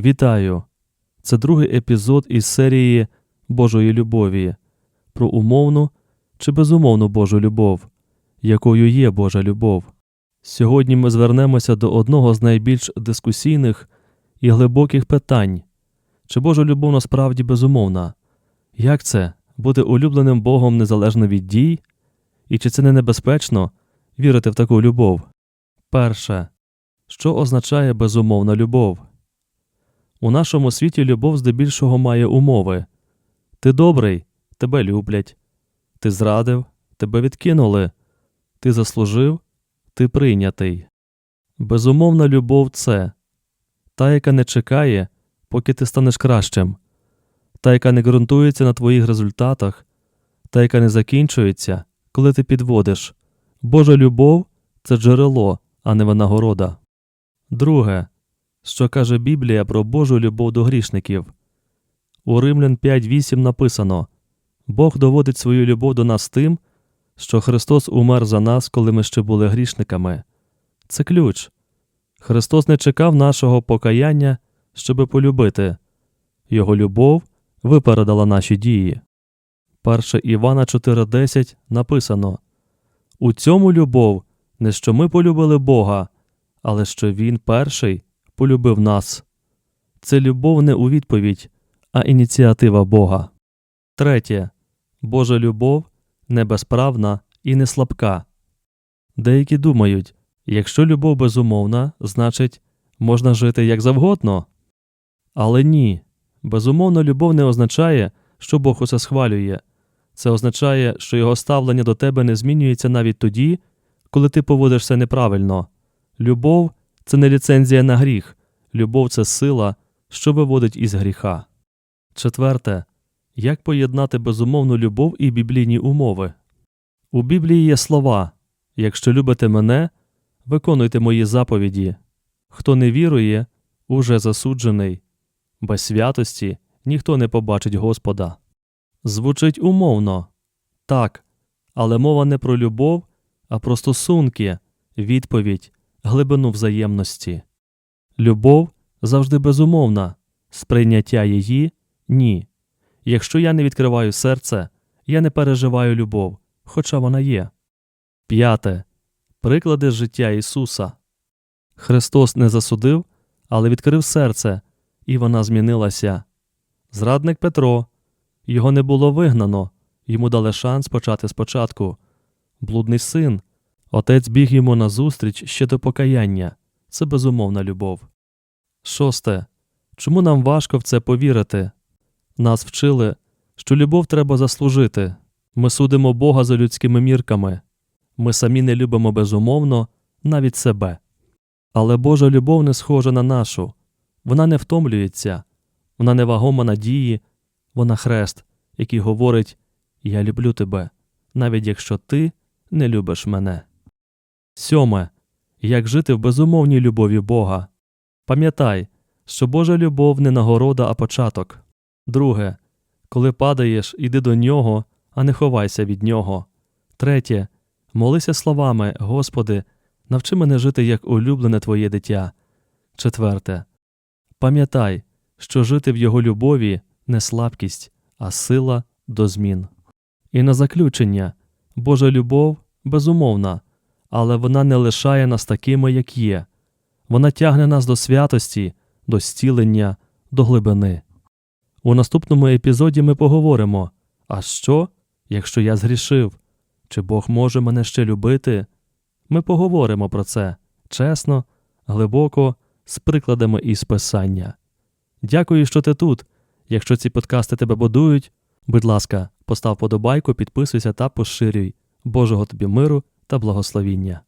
Вітаю! Це другий епізод із серії Божої любові про умовну чи безумовну Божу любов, якою є Божа любов. Сьогодні ми звернемося до одного з найбільш дискусійних і глибоких питань чи Божа любов насправді безумовна? Як це бути улюбленим Богом незалежно від дій? І чи це не небезпечно вірити в таку любов? Перше. Що означає безумовна любов? У нашому світі любов здебільшого має умови. Ти добрий, тебе люблять. Ти зрадив, тебе відкинули. Ти заслужив, ти прийнятий. Безумовна любов це та, яка не чекає, поки ти станеш кращим, та, яка не ґрунтується на твоїх результатах, та, яка не закінчується, коли ти підводиш. Божа любов це джерело, а не винагорода. Друге, що каже Біблія про Божу любов до грішників. У Римлян 5.8 написано Бог доводить свою любов до нас тим, що Христос умер за нас, коли ми ще були грішниками. Це ключ. Христос не чекав нашого покаяння, щоби полюбити. Його любов випередила наші дії. 1 Івана 4.10 написано У цьому любов не що ми полюбили Бога, але що Він перший полюбив нас. Це любов не у відповідь, а ініціатива Бога. Третє. Божа любов не безправна і не слабка. Деякі думають, якщо любов безумовна, значить, можна жити як завгодно. Але ні. Безумовна любов не означає, що Бог усе схвалює. Це означає, що його ставлення до тебе не змінюється навіть тоді, коли ти поводишся неправильно. Любов це не ліцензія на гріх, любов це сила, що виводить із гріха. Четверте. Як поєднати безумовну любов і біблійні умови? У Біблії є слова Якщо любите мене, виконуйте мої заповіді. Хто не вірує, уже засуджений. Без святості ніхто не побачить Господа. Звучить умовно так, але мова не про любов, а про стосунки, відповідь, глибину взаємності. Любов завжди безумовна, сприйняття її ні. Якщо я не відкриваю серце, я не переживаю любов, хоча вона є. П'яте. Приклади з життя Ісуса. Христос не засудив, але відкрив серце, і вона змінилася. Зрадник Петро. Його не було вигнано, йому дали шанс почати спочатку. Блудний син. Отець біг йому назустріч ще до покаяння. Це безумовна любов. Шосте. Чому нам важко в це повірити? Нас вчили, що любов треба заслужити. Ми судимо Бога за людськими мірками. Ми самі не любимо безумовно, навіть себе. Але Божа любов не схожа на нашу. Вона не втомлюється, вона не вагома надії, вона хрест, який говорить Я люблю тебе, навіть якщо ти не любиш мене. Сьоме. Як жити в безумовній любові Бога. Пам'ятай, що Божа любов не нагорода, а початок. Друге. Коли падаєш, іди до нього, а не ховайся від нього. Третє. Молися словами, Господи, навчи мене жити як улюблене Твоє дитя. Четверте. Пам'ятай, що жити в Його любові не слабкість, а сила до змін. І на заключення Божа любов безумовна, але вона не лишає нас такими, як є. Вона тягне нас до святості, до зцілення, до глибини. У наступному епізоді ми поговоримо а що, якщо я згрішив? Чи Бог може мене ще любити? Ми поговоримо про це чесно, глибоко, з прикладами із писання. Дякую, що ти тут. Якщо ці подкасти тебе будують, будь ласка, постав подобайку, підписуйся та поширюй. Божого тобі миру та благословіння.